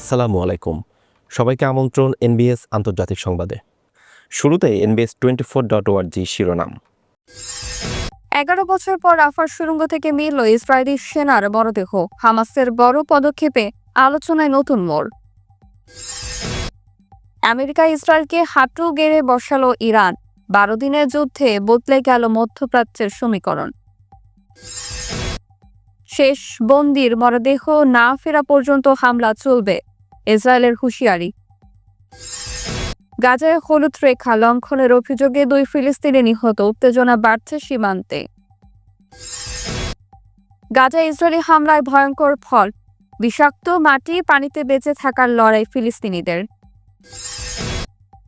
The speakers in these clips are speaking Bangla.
আসসালামু আলাইকুম। সবাইকে আমন্ত্রণ এনবিএস আন্তর্জাতিক সংবাদে। শুরুতে এনবিএস টোয়েন্টি ফোর ডট ওয়ার্জি শিরোনাম। এগারো বছর পর রাফার সুড়ঙ্গ থেকে মিলল ইসরায়েলি সেনার মরদেহ। হামাসের বড় পদক্ষেপে আলোচনায় নতুন মোড়। আমেরিকা ইসরায়েলকে হাঁটু গেড়ে বসালো ইরান। বারো দিনের যুদ্ধে বদলে গেল মধ্যপ্রাচ্যের সমীকরণ। শেষ বন্দির মরদেহ না ফেরা পর্যন্ত হামলা চলবে। ইসরায়েলের হুঁশিয়ারি। গাজায় হলুদ রেখা লঙ্ঘনের অভিযোগে দুই ফিলিস্তিনি নিহত, উত্তেজনা বাড়ছে সীমান্তে। গাজা ইসরায়েলি হামলায় ভয়ঙ্কর ফল, বিষাক্ত মাটি, পানিতে বেঁচে থাকার লড়াই ফিলিস্তিনিদের।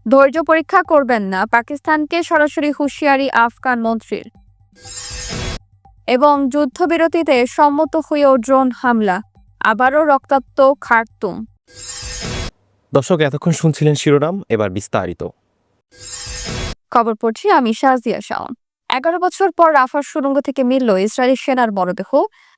ধৈর্য পরীক্ষা করবেন না, পাকিস্তানকে সরাসরি হুঁশিয়ারি আফগান মন্ত্রীর। এবং যুদ্ধবিরতিতে সম্মত হয়েও ড্রোন হামলা, আবারও রক্তাক্ত খার্তুম। দর্শক, এতক্ষণ শুনছিলেন শিরোনাম, এবার বিস্তারিত। খবর পড়ছি আমি শাহজিয়া শাওন। এগারো বছর পর রাফার সুড়ঙ্গ থেকে মিলল ইসরায়েলি সেনার মরদেহ।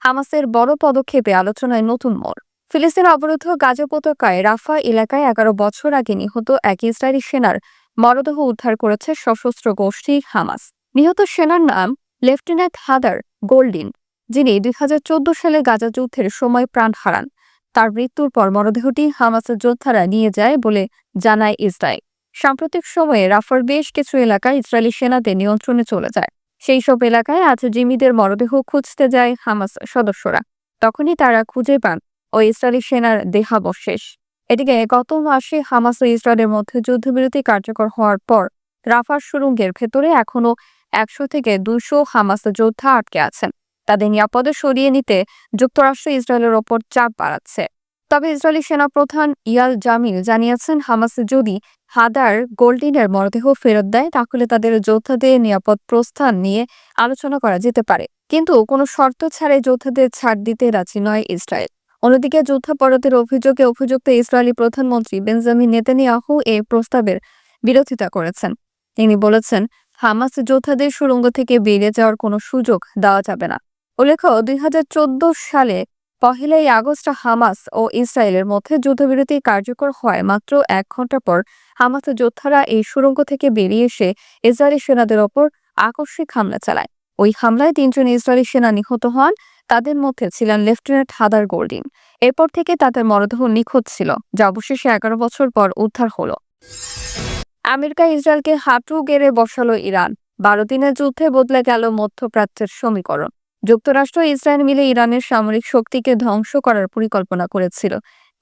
হামাসের বড় পদক্ষেপে আলোচনায় নতুন মোড়। ফিলিস্তিন অবরুদ্ধ গাজা উপত্যকায় রাফা এলাকায় এগারো বছর আগে নিহত এক ইসরায়েলি সেনার মরদেহ উদ্ধার করেছে সশস্ত্র গোষ্ঠী হামাস। নিহত সেনার নাম লেফটেন্যান্ট হাদার গোল্ডিন, যিনি দুই হাজার চোদ্দ সালে গাজা যুদ্ধের সময় প্রাণ হারান। তার মৃত্যুর পর মরদেহটি হামাসের যোদ্ধারা নিয়ে যায় বলে জানায় ইসরায়েল। সাম্প্রতিক সময়ে রাফার বেশ কিছু এলাকায় ইসরায়েলি সেনাদের নিয়ন্ত্রণে চলে যায়। সেই সব এলাকায় আজ জিমিদের মরদেহ খুঁজতে যায় হামাস সদস্যরা। তখনই তারা খুঁজে পান ও ইসরায়েলি সেনার দেহাবশেষ। এদিকে গত মাসে হামাস ও ইসরায়েলের মধ্যে যুদ্ধবিরতি কার্যকর হওয়ার পর রাফার সুরঙ্গের ভেতরে এখনও একশো থেকে দুশো হামাস যোদ্ধা আটকে আছেন। তাদের নিরাপদে সরিয়ে নিতে যুক্তরাষ্ট্র ইসরায়েলের ওপর চাপ বাড়াচ্ছে। তবে ইসরায়েলি সেনাপ্রধান ইয়াল জামিল জানিয়েছেন, হামাস যদি হাদার গোল্ডিনের মরদেহ ফেরত দেয়, তাহলে তাদের যোদ্ধাদের নিরাপদ প্রস্থান নিয়ে আলোচনা করা যেতে পারে। কিন্তু কোনো শর্ত ছাড়াই যোদ্ধাদের ছাড় দিতে রাজি নয় ইসরায়েল। অন্যদিকে যুদ্ধাপরাধের অভিযোগে অভিযুক্ত ইসরায়েলি প্রধানমন্ত্রী বেঞ্জামিন নেতানিয়াহু এই প্রস্তাবের বিরোধিতা করেছেন। তিনি বলেছেন, হামাস যোদ্ধাদের সুড়ঙ্গ থেকে বেরিয়ে যাওয়ার কোনো সুযোগ দেওয়া যাবে না। উল্লেখ্য, দুই হাজার চোদ্দ সালে পহেলাই আগস্ট হামাস ও ইসরায়েলের মধ্যে যুদ্ধবিরতি কার্যকর হয়। মাত্র এক ঘণ্টা পর হামাস যোদ্ধারা এই সুড়ঙ্গ থেকে বেরিয়ে এসে ইসরায়েলি সেনাদের ওপর আকস্মিক হামলা চালায়। ওই হামলায় তিনজন ইসরায়েলি সেনা নিহত হন। তাদের মধ্যে ছিলেন লেফটেন্যান্ট হাদার গোল্ডিন। এরপর থেকে তাদের মরদেহ নিখোঁজ ছিল, যা অবশেষে এগারো বছর পর উদ্ধার হলো। আমেরিকা ইসরায়েলকে হাঁটু গেড়ে বসালো ইরান। বারো দিনের যুদ্ধে বদলে গেল মধ্যপ্রাচ্যের সমীকরণ। যুক্তরাষ্ট্র ইসরায়েল মিলে ইরানের সামরিক শক্তিকে ধ্বংস করার পরিকল্পনা করেছিল।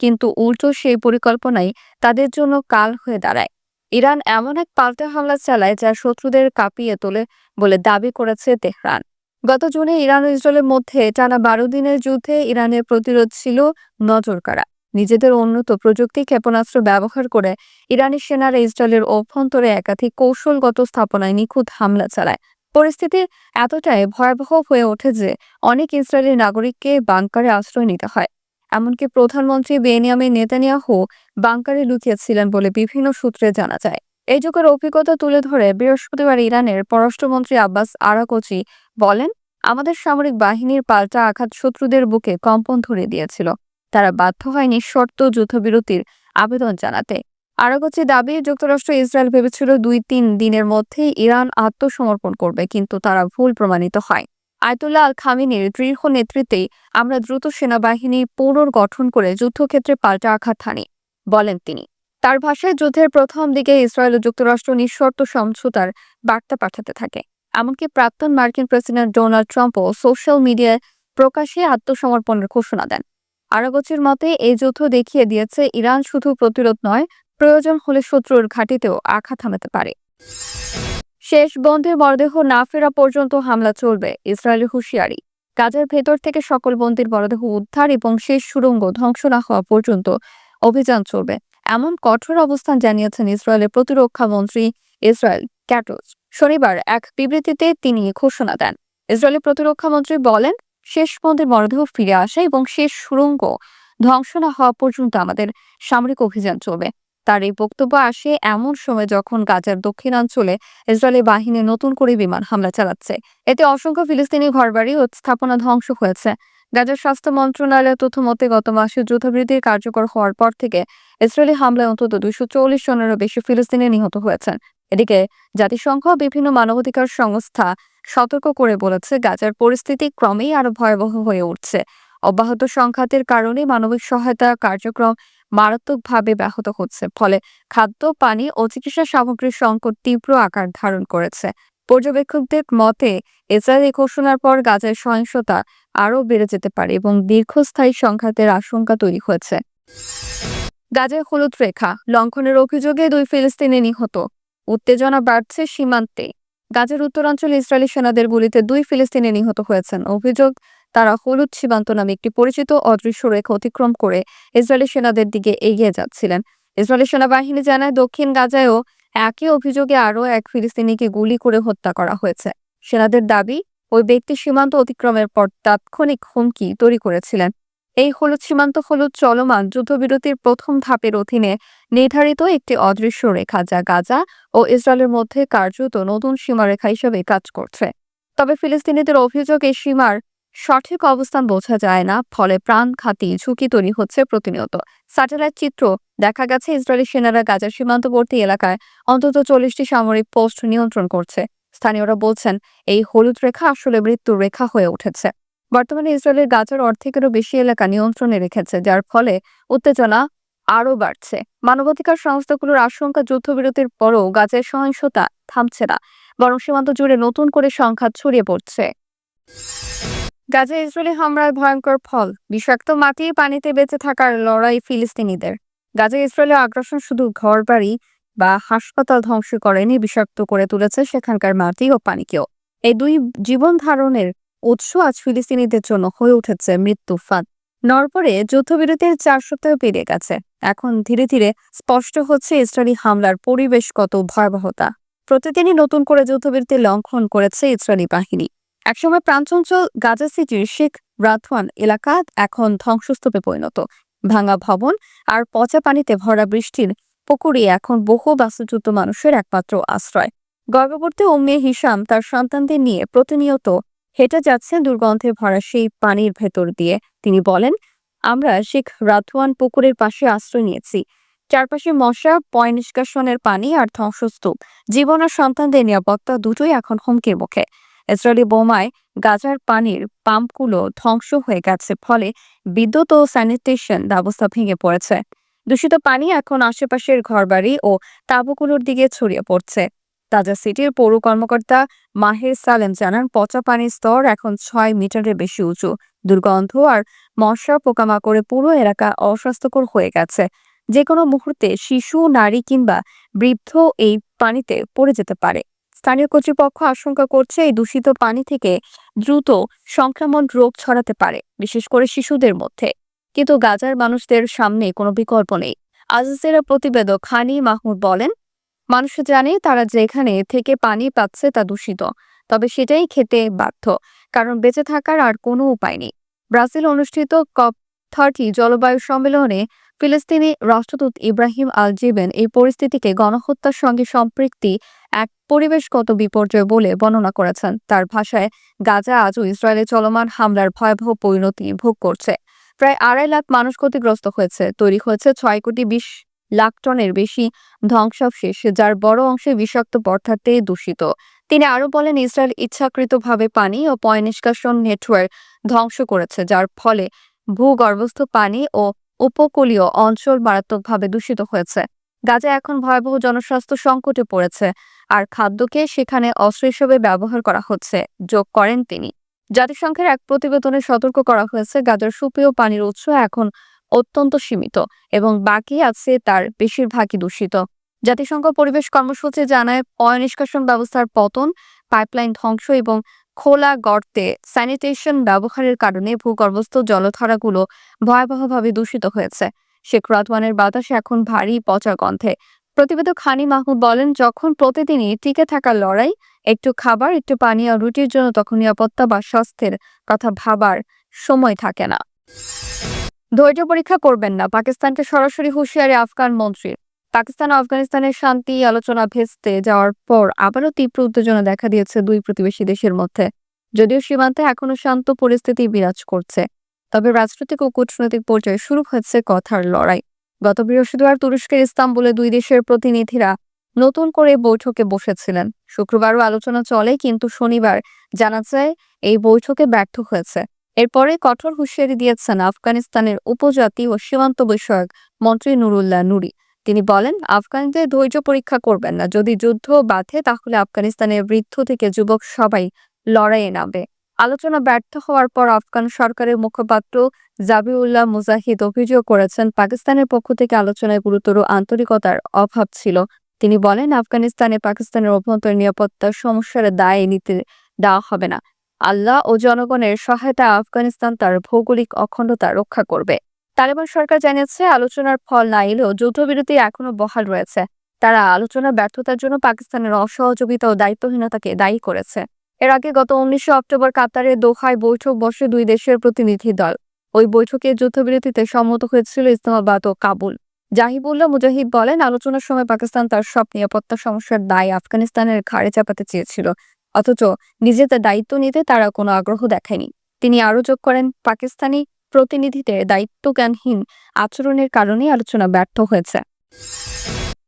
কিন্তু উল্টো সেই পরিকল্পনাই তাদের জন্য কাল হয়ে দাঁড়ায়। ইরান এমন এক পাল্টা হামলা চালায় যা শত্রুদের কাঁপিয়ে তোলে বলে দাবি করেছে তেহরান। গত জুনে ইরান ও ইসরায়েলের মধ্যে টানা বারো দিনের যুদ্ধে ইরানের প্রতিরোধ ছিল নজর নজরকাড়া। নিজেদের উন্নত প্রযুক্তি, ক্ষেপণাস্ত্র ব্যবহার করে ইরানি সেনারা ইসরায়েলের অভ্যন্তরে একাধিক কৌশলগত স্থাপনায় নিখুঁত হামলা চালায়। পরিস্থিতি এতটাই ভয়াবহ হয়ে ওঠে যে অনেক ইসরায়েলি নাগরিককে বাংকারে আশ্রয় নিতে হয়। এমনকি প্রধানমন্ত্রী বেনিয়ামিন নেতানিয়াহু বাংকারে লুকিয়েছিলেন বলে বিভিন্ন সূত্রে জানা যায়। এই যুগের অভিজ্ঞতা তুলে ধরে বৃহস্পতিবার ইরানের পররাষ্ট্রমন্ত্রী আব্বাস আরাকোচি বলেন, আমাদের সামরিক বাহিনীর পাল্টা আঘাত শত্রুদের বুকে কম্পন ধরে দিয়েছিল। তারা বাধ্য হয় নিঃশর্ত যুদ্ধবিরতির আবেদন জানাতে। আরাগোচি দাবি, যুক্তরাষ্ট্র ইসরায়েল ভেবেছিল দুই তিন দিনের মধ্যে ইরান আত্মসমর্পণ করবে, কিন্তু তারা ভুল প্রমাণিত হয়। আয়তুল্লাহ আল খামিনের দৃঢ় নেতৃত্বেই আমরা দ্রুত সেনাবাহিনী পুনর্গঠন করে যুদ্ধক্ষেত্রে পাল্টা আঘাত হানি, বলেন তিনি। তার ভাষায় যুদ্ধের প্রথম দিকে ইসরায়েল ও যুক্তরাষ্ট্র নিঃশর্ত সমঝোতার বার্তা পাঠাতে থাকে। এমনকি প্রাক্তন মার্কিন প্রেসিডেন্ট ডোনাল্ড ট্রাম্পও সোশ্যাল মিডিয়ায় প্রকাশ্যে আত্মসমর্পণের ঘোষণা দেন। আরাগোচির মতে, এই যুদ্ধ দেখিয়ে দিয়েছে ইরান শুধু প্রতিরোধ নয় প্রয়োজন হলে শত্রুর ঘাঁটিতেও আঘাত হামাতে পারে। শেষ বন্দির মরদেহ না ফেরা পর্যন্ত হামলা চলবে ইসরায়েলের হুঁশিয়ারি। গাজার ভেতর থেকে সকল বন্দির মরদেহ উদ্ধার এবং শেষ সুরঙ্গ ধ্বংস না হওয়া পর্যন্ত অভিযান চলবে। এমন কঠোর অবস্থান জানিয়েছেন ইসরায়েলের প্রতিরক্ষা মন্ত্রী ইসরায়েল ক্যাটোস শনিবার এক বিবৃতিতে তিনি ঘোষণা দেন। ইসরায়েলের প্রতিরক্ষা মন্ত্রী বলেন, শেষ বন্দির মরদেহ ফিরে আসে এবং শেষ সুরঙ্গ ধ্বংস না হওয়া পর্যন্ত আমাদের সামরিক অভিযান চলবে। তার এই বক্তব্য আসে এমন সময় যখন গাজার দক্ষিণাঞ্চলে ইসরায়েলি বাহিনী নতুন করে বিমান হামলা চালাচ্ছে। এতে অসংখ্য ফিলিস্তিনি ঘরবাড়ি ও স্থাপনা ধ্বংস হয়েছে। গাজার স্বাস্থ্য মন্ত্রণালয়ের তথ্য মতে, গত মাসে যুদ্ধবিরতির কার্যকর হওয়ার পর থেকে ইসরায়েলি হামলায় অন্তত দুইশো চল্লিশ জনেরও বেশি ফিলিস্তিনি নিহত হয়েছেন। এদিকে জাতিসংঘ বিভিন্ন মানবাধিকার সংস্থা সতর্ক করে বলেছে, গাজার পরিস্থিতি ক্রমেই আরও ভয়াবহ হয়ে উঠছে। অব্যাহত সংঘাতের কারণে মানবিক সহায়তা কার্যক্রম মারাত্মকভাবে ব্যাহত হচ্ছে। ফলে খাদ্য, পানি ও চিকিৎসা সামগ্রীর সংকট তীব্র আকার ধারণ করেছে। পর্যবেক্ষকদের মতে ইসরায়েলি ঘোষণার পর গাজার সহিংসতা আরও বেড়ে যেতে পারে এবং দীর্ঘস্থায়ী সংঘাতের আশঙ্কা তৈরি হয়েছে। গাজায় হলুদ রেখা লঙ্ঘনের অভিযোগে দুই ফিলিস্তিনি নিহত। উত্তেজনা বাড়ছে সীমান্তে। গাজার উত্তরাঞ্চলে ইসরায়েলি সেনাদের গুলিতে দুই ফিলিস্তিনি নিহত হয়েছেন। অভিযোগ তারা হলুদ সীমান্ত নামে একটি পরিচিত অদৃশ্য রেখা অতিক্রম করে ইসরায়েলি সেনাদের দিকে এগিয়ে যাচ্ছিলেন। ইসরায়েলি সেনাবাহিনী জানায়, দক্ষিণ গাজায়ও একই অভিযোগে আরও এক ফিলিস্তিনিকে গুলি করে হত্যা করা হয়েছে। সেনাদের দাবি, ওই ব্যক্তি সীমান্ত অতিক্রমের পর তাৎক্ষণিক হুমকি তৈরি করেছিলেন। এই হলুদ সীমান্ত হলুদ চলমান যুদ্ধবিরতির প্রথম ধাপের অধীনে নির্ধারিত একটি অদৃশ্য রেখা যা গাজা ও ইসরায়েলের মধ্যে কার্যত নতুন সীমারেখা হিসেবে কাজ করছে। তবে ফিলিস্তিনিদের অভিযোগ, এই সীমার সঠিক অবস্থান বোঝা যায় না, ফলে প্রাণঘাতী ঝুঁকি তৈরি হচ্ছে প্রতিনিয়ত। স্যাটেলাইট চিত্র, দেখা গেছে ইসরায়েলি সেনারা গাজার সীমান্তবর্তী এলাকায় অন্তত চল্লিশটি সামরিক পোস্ট নিয়ন্ত্রণ করছে। স্থানীয়রা বলছেন, এই হলুদ রেখা আসলে মৃত্যুর রেখা হয়ে উঠেছে। বর্তমানে ইসরায়েলের গাজার অর্ধেকেরও বেশি এলাকা নিয়ন্ত্রণে রেখেছে, যার ফলে উত্তেজনা আরও বাড়ছে। মানবাধিকার সংস্থাগুলোর আশঙ্কা যুদ্ধবিরতির পরও গাজার সহিংসতা থামছে না, বরং সীমান্ত জুড়ে নতুন করে সংঘাত ছড়িয়ে পড়ছে। গাজা ইসরায়েলি হামলার ভয়ঙ্কর ফল, বিষাক্ত মাটি পানিতে বেঁচে থাকার লড়াই ফিলিস্তিনিদের। গাজা ইসরায়েলের আগ্রাসন শুধু ঘরবাড়ি বা হাসপাতাল ধ্বংস করেনি, বিষাক্ত করে তুলেছে সেখানকার মাটি ও পানিকেও। এই দুই জীবন ধারণের উৎস আজ ফিলিস্তিনিদের জন্য হয়ে উঠেছে মৃত্যু ফাঁদ। নরপরে যুদ্ধবিরতির চার সপ্তাহ পেরিয়ে গেছে। এখন ধীরে ধীরে স্পষ্ট হচ্ছে ইসরায়েলি হামলার পরিবেশগত ভয়াবহতা। প্রতিদিনই নতুন করে যুদ্ধবিরতি লঙ্ঘন করেছে ইসরায়েলি বাহিনী। একসময় প্রাণচঞ্চল গাজা সিটির শেখ রাথওয়ান এলাকা এখন ধ্বংসস্তূপে পরিণত। ভাঙা ভবন আর পচা পানিতে ভরা বৃষ্টির পুকুরে এখন বহু বাস্তুচ্যুত মানুষের একমাত্র আশ্রয়। গর্ভবর্তী উম্মে হিসাম তার সন্তানদের নিয়ে প্রতিনিয়ত হেঁটে যাচ্ছেন দুর্গন্ধে ভরা সেই পানির ভেতর দিয়ে। তিনি বলেন, আমরা শেখ রাথওয়ান পুকুরের পাশে আশ্রয় নিয়েছি। চারপাশে মশা, পয় নিষ্কাশনের পানি আর ধ্বংসস্তূপ। জীবন আর সন্তানদের নিরাপত্তা দুটোই এখন হুমকির মুখে। ইসরায়েলি বোমায় গাজার পানির পাম্পগুলো ধ্বংস হয়ে গেছে, ফলে বিদ্যুৎ ও স্যানিটেশন ব্যবস্থা ভেঙে পড়েছে। দূষিত পানি এখন আশেপাশের ঘরবাড়ি ও তাঁবুগুলোর দিকে ছড়িয়ে পড়ছে। তাজা সিটির পৌর কর্মকর্তা মাহের সালেম জানান, পচা পানির স্তর এখন ছয় মিটারের বেশি উঁচু, দুর্গন্ধ আর মশা পোকামাকড়ে পুরো এলাকা অস্বাস্থ্যকর হয়ে গেছে। যে কোনো মুহূর্তে শিশু, নারী কিংবা বৃদ্ধ এই পানিতে পড়ে যেতে পারে। স্থানীয় কর্তৃপক্ষ আশঙ্কা করছে এই দূষিত পানি থেকে দ্রুত সংক্রমণ রোগ ছড়াতে পারে, বিশেষ করে শিশুদের মধ্যে। কিন্তু গাজার মানুষদের সামনে কোনো বিকল্প নেই। আজাজেরা প্রতিবেদক খানি মাহমুদ বলেন, মানুষ জানে তারা যেখানে থেকে পানি পাচ্ছে তা দূষিত, তবে সেটাই খেতে বাধ্য, কারণ বেঁচে থাকার আর কোনো উপায় নেই। ব্রাজিল অনুষ্ঠিত কপ থার্টি জলবায়ু সম্মেলনে ফিলিস্তিনি রাষ্ট্রদূত ইব্রাহিম আল জিবেন এই পরিস্থিতিকে গণহত্যার সঙ্গে সম্পৃক্তি এক পরিবেশগত বিপর্যয় বলে বর্ণনা করেছেন। তার ভাষায়, গাজা আজও ইসরায়েলে চলমান হামলার ভয়াবহ পরিণতি ভোগ করছে। প্রায় আড়াই লাখ মানুষ ক্ষতিগ্রস্ত হয়েছে। তৈরি হয়েছে ছয় কোটি বিশ লাখ টনের বেশি ধ্বংসাবশেষ, যার বড় অংশে বিষাক্ত পদার্থে দূষিত। তিনি আরও বলেন, ইসরায়েল ইচ্ছাকৃতভাবে পানি ও পয় নিষ্কাশন নেটওয়ার্ক ধ্বংস করেছে, যার ফলে ভূগর্ভস্থ পানি ও উপকূলীয় অঞ্চল মারাত্মকভাবে দূষিত হয়েছে। গাজা এখন ভয়াবহ জনস্বাস্থ্য সংকটে পড়েছে। আর খাদ্যকে সেখানে অস্ত্র হিসেবে ব্যবহার করা হচ্ছে, যোগ করেন তিনি। জাতিসংঘের এক প্রতিবেদনে সতর্ক করা হয়েছে, গাজার সুপেয় পানির উৎস এখন অত্যন্ত সীমিত এবং বাকি আছে তার বেশিরভাগই দূষিত। জাতিসংঘ পরিবেশ কর্মসূচি জানায় পয় নিষ্কাশন ব্যবস্থার পতন, পাইপলাইন ধ্বংস এবং খোলা গর্তে স্যানিটেশন ব্যবহারের কারণে ভূগর্ভস্থ জলধারাগুলো ভয়াবহভাবে দূষিত হয়েছে। শেখ রাতওয়ানের বাতাসে এখন ভারী পচা গন্ধে প্রতিবেদক হানি মাহমুদ বলেন, যখন প্রতিদিনই টিকে থাকার লড়াই, একটু খাবার, একটু পানি আর রুটির জন্য তখন নিরাপত্তা বা স্বাস্থ্যের কথা ভাবার সময় থাকে না। ধৈর্য পরীক্ষা করবেন না। পাকিস্তানকে সরাসরি হুঁশিয়ারি আফগান মন্ত্রীর। পাকিস্তান আফগানিস্তানের শান্তি আলোচনা ভেস্তে যাওয়ার পর আবারও তীব্র উত্তেজনা দেখা দিয়েছে দুই প্রতিবেশী দেশের মধ্যে। যদিও সীমান্তে এখনও শান্ত পরিস্থিতি বিরাজ করছে, তবে রাজনৈতিক ও কূটনৈতিক পর্যায়ে শুরু হয়েছে কথার লড়াই। গত বৃহস্পতিবার তুরস্কের ইস্তাম্বুলে দুই দেশের প্রতিনিধিরা নতুন করে বৈঠকে বসেছিলেন। শুক্রবারও আলোচনা চলে, কিন্তু শনিবার জানা যায় এই বৈঠকে ব্যর্থ হয়েছে। এরপরে কঠোর হুঁশিয়ারি দিয়েছেন আফগানিস্তানের উপজাতি ও সীমান্ত বিষয়ক মন্ত্রী নুরুল্লাহ নুরি। তিনি বলেন, আফগানদের ধৈর্য পরীক্ষা করবেন না। যদি যুদ্ধ বাধে, তাহলে আফগানিস্তানের বৃদ্ধ থেকে যুবক সবাই লড়াইয়ে নামবে। আলোচনা ব্যর্থ হওয়ার পর আফগান সরকারের মুখপাত্র জাবিউল্লাহ মুজাহিদ অভিযোগ করেছেন, পাকিস্তানের পক্ষ থেকে আলোচনায় গুরুতর আন্তরিকতার অভাব ছিল। তিনি বলেন, আফগানিস্তানে পাকিস্তানের অভ্যন্তরীণ নিরাপত্তার সমস্যার দায় নিতে দেওয়া হবে না। আল্লাহ ও জনগণের সহায়তায় আফগানিস্তান তার ভৌগোলিক অখণ্ডতা রক্ষা করবে। তালেবান সরকার জানিয়েছে, আলোচনার ফল না এলেও যুদ্ধবিরতি এখনও বহাল রয়েছে। তারা আলোচনা ব্যর্থতার জন্য পাকিস্তানের অসহযোগিতা ও দায়িত্বহীনতাকে দায়ী করেছে। এর আগে গত উনিশে অক্টোবর কাতারে দোহায় বৈঠক বসে দুই দেশের প্রতিনিধি দল। ওই বৈঠকে যুদ্ধবিরতিতে সম্মত হয়েছিল ইসলামাবাদ ও কাবুল। জাহিবুল্লাহ মুজাহিদ বলেন, আলোচনার সময় পাকিস্তান তার সব নিরাপত্তা সমস্যার দায় আফগানিস্তানের ঘাড়ে চাপাতে চেয়েছিল। অথচ নিজেদের দায়িত্ব নিতে তারা কোনো আগ্রহ দেখায়নি। তিনি আরও যোগ করেন, পাকিস্তানি প্রতিনিধিদের দায়িত্বজ্ঞানহীন আচরণের কারণেই আলোচনা ব্যর্থ হয়েছে।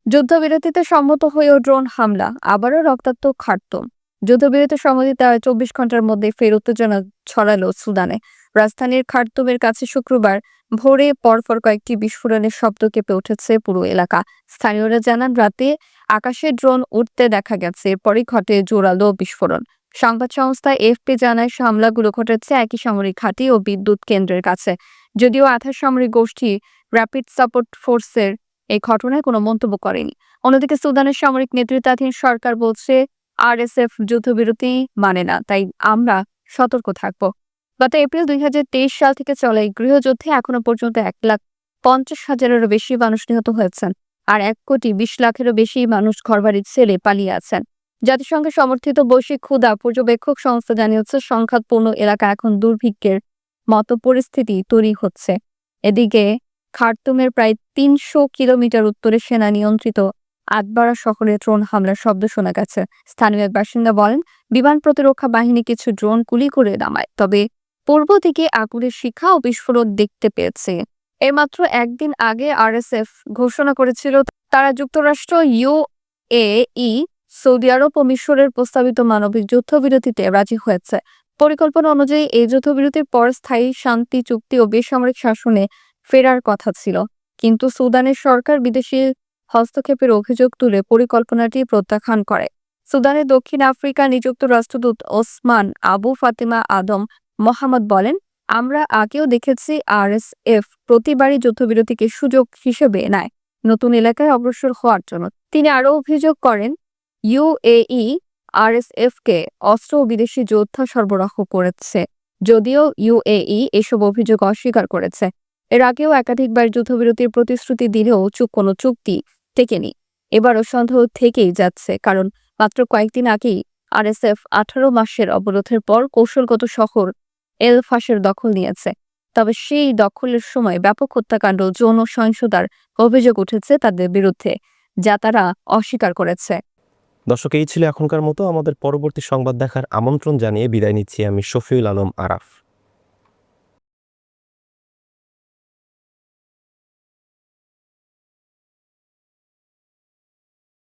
যুদ্ধবিরতিতে সম্মত হয়েও ড্রোন হামলা, আবারও রক্তাক্ত খার্তুম যুদ্ধবিরতি সম্মতি দেওয়ায় চব্বিশ ঘণ্টার মধ্যে ফের উত্তেজনা ছড়ালো সুদানে। রাজধানীর খার্তুমের কাছে শুক্রবার ভোরে পরপর কয়েকটি বিস্ফোরণের শব্দ কেঁপে উঠেছে পুরো এলাকা। স্থানীয়রা জানান, রাতে আকাশে ড্রোন উঠতে দেখা গেছে, এরপরই ঘটে জোরালো বিস্ফোরণ। সংবাদ সংস্থা এফপি জানায়, হামলাগুলো ঘটেছে একই সামরিক ঘাঁটি ও বিদ্যুৎ কেন্দ্রের কাছে। যদিও আধা সামরিক গোষ্ঠী র্যাপিড সাপোর্ট ফোর্সের এই ঘটনায় কোনো মন্তব্য করেনি। অন্যদিকে সুদানের সামরিক নেতৃত্বাধীন সরকার বলছে আরএসএফ যুদ্ধবিরতি মানে না, তাই আমরা সতর্ক থাকব। গত এপ্রিল দুই সাল থেকে চলে গৃহযুদ্ধে এখনও পর্যন্ত এক লাখ পঞ্চাশ হাজারেরও বেশি মানুষ নিহত হয়েছেন আর এক কোটি বিশ লাখেরও বেশি মানুষ ঘরবাড়ি ছেড়ে পালিয়ে আছেন। জাতিসংঘের সমর্থিত বৈশ্বিক ক্ষুদা পর্যবেক্ষক সংস্থা জানিয়েছে, সংঘাতপূর্ণ এলাকা এখন দুর্ভিক্ষের মতো পরিস্থিতি তৈরি হচ্ছে। এদিকে খার্তুমের প্রায় তিনশো কিলোমিটার উত্তরে সেনা নিয়ন্ত্রিত আটবারা শহরে ড্রোন হামলার শব্দ শোনা গেছে। স্থানীয় বাসিন্দা বলেন, বিমান প্রতিরক্ষা বাহিনী কিছু ড্রোন গুলি করে নামায়, তবে পূর্ব দিকে আগুনের শিখা ও বিস্ফোরণ দেখতে পেয়েছে। এর মাত্র একদিন আগে আরএসএফ ঘোষণা করেছিল, তারা যুক্তরাষ্ট্র, ইউ ই, সৌদি আরব ও মিশরের প্রস্তাবিত মানবিক যুদ্ধবিরতিতে রাজি হয়েছে। পরিকল্পনা অনুযায়ী এই যুদ্ধবিরতির পর স্থায়ী শান্তি, চুক্তি ও বেসামরিক শাসনে ফেরার কথা ছিল। কিন্তু সুদানের সরকার বিদেশি হস্তক্ষেপের অভিযোগ তুলে পরিকল্পনাটি প্রত্যাখ্যান করে। সুদানের দক্ষিণ আফ্রিকা নিযুক্ত রাষ্ট্রদূত ওসমান আবু ফাতিমা আদম মোহাম্মদ বলেন, আমরা আগেও দেখেছি আরএসএফ প্রতিবারই যুদ্ধবিরতিকে সুযোগ হিসেবে নেয়, নতুন এলাকায় অগ্রসর হওয়ার জন্য। তিনি আরও অভিযোগ করেন ইউএই আরএসএফ কে অস্ত্র ও বিদেশি যোদ্ধা সরবরাহ করেছে, যদিও ইউএই এসব অভিযোগ অস্বীকার করেছে। এর আগেও একাধিকবার যুদ্ধবিরতির প্রতিশ্রুতি দিলেও চুপ কোনো চুক্তি টেকেনি এবারও সন্দেহ থেকেই যাচ্ছে, কারণ মাত্র কয়েকদিন আগেই আরএসএফ আঠারো মাসের অবরোধের পর কৌশলগত শহর এল ফাঁসের দখল নিয়েছে। তবে সেই দখলের সময় ব্যাপক হত্যাকাণ্ড, যৌন সহিংসতার অভিযোগ উঠেছে তাদের বিরুদ্ধে, যা তারা অস্বীকার করেছে। দর্শক, এই ছিল এখনকার মতো। আমাদের পরবর্তী সংবাদ দেখার আমন্ত্রণ জানিয়ে বিদায় নিচ্ছি আমি শফিউল আলম আরাফ।